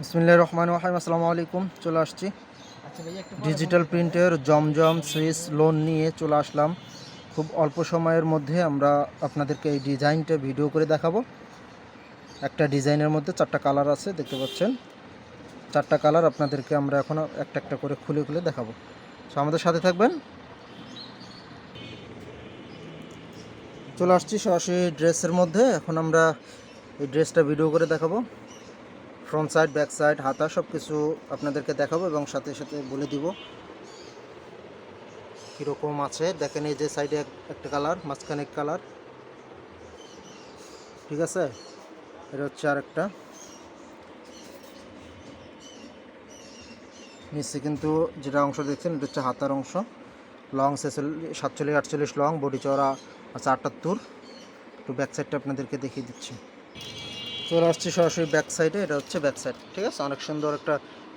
বিসমিল্লাহ রহমান রাহিম আসসালামু আলাইকুম চলে আসছি। আচ্ছা ডিজিটাল প্রিন্টের জমজম সুইস লোন নিয়ে চলে আসলাম। খুব অল্প সময়ের মধ্যে আমরা আপনাদেরকে এই ডিজাইনটা ভিডিও করে দেখাবো। একটা ডিজাইনের মধ্যে চারটা কালার আছে দেখতে পাচ্ছেন। চারটা কালার আপনাদেরকে আমরা এখন একটা একটা করে খুলে খুলে দেখাবো। সো আমাদের সাথে থাকবেন। চলে আসছি সরাসরি ড্রেসের মধ্যে। এখন আমরা এই ড্রেসটা ভিডিও করে দেখাবো। ফ্রন্ট সাইড ব্যাক সাইড হাতা সব কিছু আপনাদেরকে দেখাবো এবং সাথে সাথে বলে দিব কীরকম আছে। দেখেন এই যে সাইডে একটা কালার মাঝখানে কালার ঠিক আছে? এটা হচ্ছে আর একটা নিচে কিন্তু যেটা অংশ দেখছেন, এটা হচ্ছে হাতার অংশ। লং সাতচল্লিশ, আটচল্লিশ লং, বডি চওড়া আছে আটাত্তর। একটু ব্যাক সাইডটা আপনাদেরকে দেখিয়ে দিচ্ছি। চলে আসছি সরাসরি ব্যাক সাইডে এটা হচ্ছে ব্যাক সাইড ঠিক আছে? অনেক সুন্দর একটা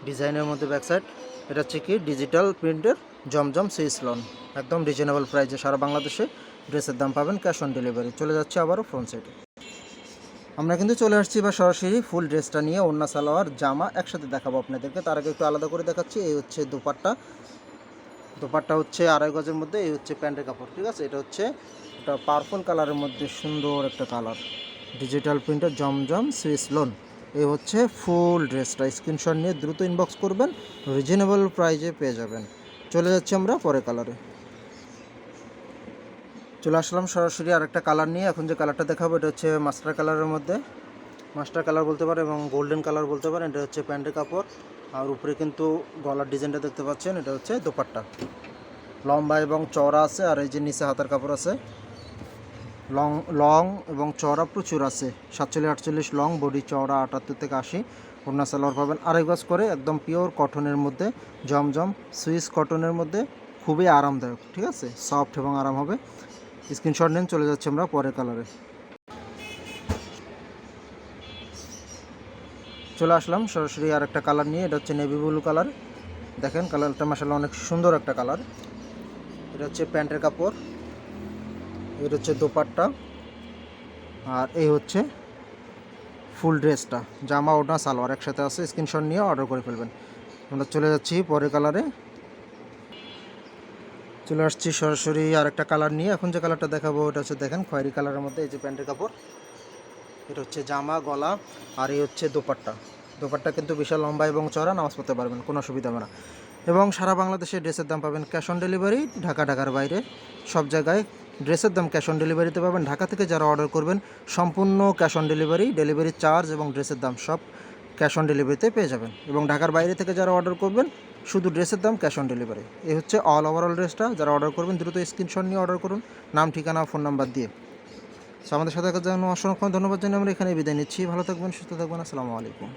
ডিজাইনের মধ্যে ব্যাক সাইড এটা হচ্ছে কি? ডিজিটাল প্রিন্টের জমজম সুইস লন একদম রিজনেবল প্রাইসে সারা বাংলাদেশে ড্রেসের দাম পাবেন ক্যাশ অন ডেলিভারি চলে যাচ্ছে আবারও ফ্রন্ট সাইডে আমরা কিন্তু চলে আসছি বা সরাসরি ফুল ড্রেসটা নিয়ে অন্য সালোয়ার, জামা একসাথে দেখাবো আপনাদেরকে। তার আগে একটু আলাদা করে দেখাচ্ছি, এই হচ্ছে দুপাট্টা। দুপাট্টা হচ্ছে আড়াই গজের মধ্যে, এই হচ্ছে প্যান্টের কাপড়, ঠিক আছে? এটা হচ্ছে একটা পার্পল কালারের মধ্যে সুন্দর একটা colour digital printer Zamzam Swiss lawn এই হচ্ছে ফুল ড্রেসটা স্ক্রিনশট নিয়ে দ্রুত ইনবক্স করবেন রিজনেবল প্রাইজে পেয়ে যাবেন। চলে যাচ্ছি আমরা পরে কালারে চলে আসলাম সরাসরি আরেকটা কালার নিয়ে। এখন যে কালারটা দেখাবো, এটা হচ্ছে মাস্টার কালারের মধ্যে। মাস্টার কালার বলতে পারে এবং গোল্ডেন কালার বলতে পারেন, এটা হচ্ছে প্যান্টের কাপড়। আর উপরে কিন্তু গলার ডিজাইনটা দেখতে পাচ্ছেন, এটা হচ্ছে দোপাট্টা। লম্বা এবং চওড়া আছে, আর এই যে নিচে হাতার কাপড় আছে লং লং এবং চওড়া প্রচুর আছে। সাতচল্লিশ, আটচল্লিশ লং বডি, চওড়া আটাত্তর থেকে আশি। ওড়না সালোয়ার পাবেন আড়াই গজ করে একদম পিওর কটনের মধ্যে, জমজম সুইস কটনের মধ্যে। খুবই আরামদায়ক, ঠিক আছে? সফট এবং আরাম হবে। স্ক্রিনশট নেন, চলে যাচ্ছি আমরা পরের কালারে চলে আসলাম সরাসরি আর একটা কালার নিয়ে, এটা হচ্ছে নেভি ব্লু কালার দেখেন কালারটা মাসাল্লাহ অনেক সুন্দর একটা কালার এটা হচ্ছে প্যান্টের কাপড়। এটা হচ্ছে দোপাট্টা। আর এই হচ্ছে ফুল ড্রেসটা। জামা, ওড়না, সালোয়ার একসাথে আছে। স্ক্রিনশট নিয়ে অর্ডার করে ফেলবেন। আমরা চলে যাচ্ছি পরের কালারে চলে আসছি সরাসরি আর একটা কালার নিয়ে। এখন যে কালারটা দেখাবো এটা হচ্ছে দেখেন খয়েরি কালারের মধ্যে এই যে প্যান্টের কাপড়। এটা হচ্ছে জামা, গলা আর এই হচ্ছে দোপাট্টা। দোপাট্টা কিন্তু বিশাল লম্বা এবং চড়া নামাজ পড়তে পারবেন, কোনো অসুবিধা হবে না। এবং সারা বাংলাদেশে ড্রেসের দাম পাবেন ক্যাশ অন ডেলিভারি ঢাকা, ঢাকার বাইরে। সব জায়গায় ড্রেসের দাম ক্যাশ অন ডেলিভারিতে পাবেন। ঢাকা থেকে যারা অর্ডার করবেন, সম্পূর্ণ cash on delivery delivery charge এবং ড্রেসের দাম সব ক্যাশ অন ডেলিভারিতে পেয়ে যাবেন। এবং ঢাকার বাইরে থেকে যারা অর্ডার করবেন, শুধু ড্রেসের দাম ক্যাশ অন ডেলিভারি এই হচ্ছে অল ওভারঅল ড্রেসটা। যারা অর্ডার করবেন, দ্রুত স্ক্রিনশট নিয়ে অর্ডার করুন। নাম, ঠিকানা ফোন নাম্বার দিয়ে। সো আমাদের সাথে জন্য অসংখ্য ধন্যবাদ জানিয়ে আমরা এখানে বিদায় নিচ্ছি। ভালো থাকবেন, সুস্থ থাকবেন। আসসালামু আলাইকুম।